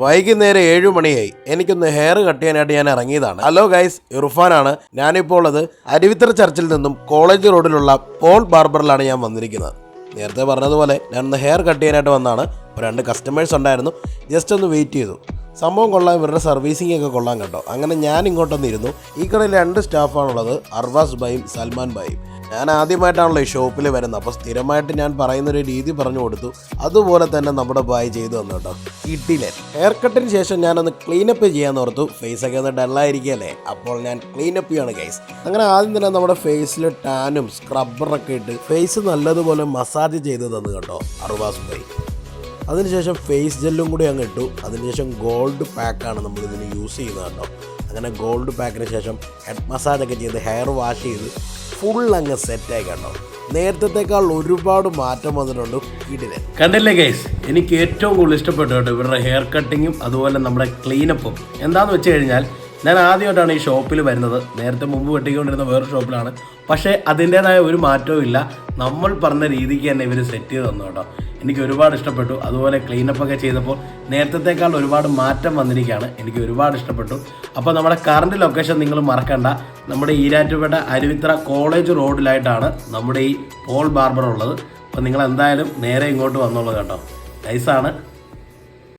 വൈകുന്നേരം ഏഴു മണിയായി. എനിക്കൊന്ന് ഹെയർ കട്ട് ചെയ്യാനായിട്ട് ഞാൻ ഇറങ്ങിയതാണ്. ഹലോ ഗൈസ് ഇർഫാനാണ് ഞാനിപ്പോൾ ഉള്ളത് അരുവിത്തറ ചർച്ചിൽ നിന്നും കോളേജ് റോഡിലുള്ള പോൾ ബാർബറിലാണ് ഞാൻ വന്നിരിക്കുന്നത്. നേരത്തെ പറഞ്ഞതുപോലെ ഞാൻ ഒന്ന് ഹെയർ കട്ട് ചെയ്യാനായിട്ട് വന്നാണ് രണ്ട് കസ്റ്റമേഴ്സ് ഉണ്ടായിരുന്നു. ജസ്റ്റ് ഒന്ന് വെയിറ്റ് ചെയ്തു. സംഭവം കൊള്ളാം ഇവരുടെ സർവീസിംഗ് ഒക്കെ കൊള്ളാൻ കേട്ടോ. അങ്ങനെ ഞാൻ ഇങ്ങോട്ട് ഇരുന്നു. ഈ കടയിൽ രണ്ട് സ്റ്റാഫാണുള്ളത് അർവാസ് ഭായും സൽമാൻ ഭായും ഞാൻ ആദ്യമായിട്ടാണല്ലോ ഈ ഷോപ്പിൽ വരുന്നത്. അപ്പോൾ സ്ഥിരമായിട്ട് ഞാൻ പറയുന്നൊരു രീതി പറഞ്ഞു കൊടുത്തു. അതുപോലെ തന്നെ നമ്മുടെ ബായ് ചെയ്തു തന്നു കേട്ടോ. കിട്ടിയില്ലേ ഹെയർ കട്ടിന് ശേഷം ഞാനൊന്ന് ക്ലീനപ്പ് ചെയ്യാൻ ഓർത്തു. ഫേസ് ഒക്കെ ഒന്ന് ഡള്ളായിരിക്കല്ലേ അപ്പോൾ ഞാൻ ക്ലീനപ്പ് ചെയ്യാണ് ഗൈസ് അങ്ങനെ ആദ്യം തന്നെ നമ്മുടെ ഫേസിൽ ടാനും സ്ക്രബ്ബറൊക്കെ ഇട്ട് ഫേസ് നല്ലതുപോലെ മസാജ് ചെയ്തു തന്നു കേട്ടോ അറുവാസ് ബൈ. അതിനുശേഷം ഫേസ് ജെല്ലും കൂടി അങ്ങ് ഇട്ടു. അതിനുശേഷം ഗോൾഡ് പാക്കാണ് നമ്മൾ ഇതിന് യൂസ് ചെയ്യുന്നത് കേട്ടോ. അങ്ങനെ ഗോൾഡ് പാക്കിന് ശേഷം ഹെഡ് മസാജ് ഒക്കെ ചെയ്ത് ഹെയർ വാഷ് ചെയ്ത് ഫുൾ അങ്ങ് സെറ്റായി കേട്ടോ. നേരത്തേക്കാൾ ഒരുപാട് മാറ്റം വന്നിട്ടുണ്ട് വീട്ടിൽ കണ്ടില്ലേ ഗൈസ് എനിക്ക് ഏറ്റവും കൂടുതൽ ഇഷ്ടപ്പെട്ടു ഇവരുടെ ഹെയർ കട്ടിങ്ങും അതുപോലെ നമ്മുടെ ക്ലീനപ്പും എന്താണെന്ന് വെച്ച് കഴിഞ്ഞാൽ ഞാൻ ആദ്യമായിട്ടാണ് ഈ ഷോപ്പിൽ വരുന്നത്. നേരത്തെ മുമ്പ് വെട്ടിക്കൊണ്ടിരുന്ന വേറെ ഷോപ്പിലാണ്. പക്ഷേ അതിന്റേതായ ഒരു മാറ്റവും ഇല്ല. നമ്മൾ പറഞ്ഞ രീതിക്ക് തന്നെ ഇവർ സെറ്റ് ചെയ്ത് തന്നു കേട്ടോ. എനിക്ക് ഒരുപാട് ഇഷ്ടപ്പെട്ടു. അതുപോലെ ക്ലീനപ്പ് ഒക്കെ ചെയ്തപ്പോൾ നേരത്തേക്കാൾ ഒരുപാട് മാറ്റം വന്നിരിക്കുകയാണ്. എനിക്ക് ഒരുപാട് ഇഷ്ടപ്പെട്ടു. അപ്പോൾ നമ്മുടെ കറണ്ട് ലൊക്കേഷൻ നിങ്ങൾ മറക്കണ്ട. നമ്മുടെ ഈരാറ്റുപേട്ട അരുവിത്ര കോളേജ് റോഡിലായിട്ടാണ് നമ്മുടെ ഈ പോൾ ബാർബർ ഉള്ളത്. അപ്പോൾ നിങ്ങൾ എന്തായാലും നേരെ ഇങ്ങോട്ട് വന്നോളൂ കേട്ടോ. നൈസാണ്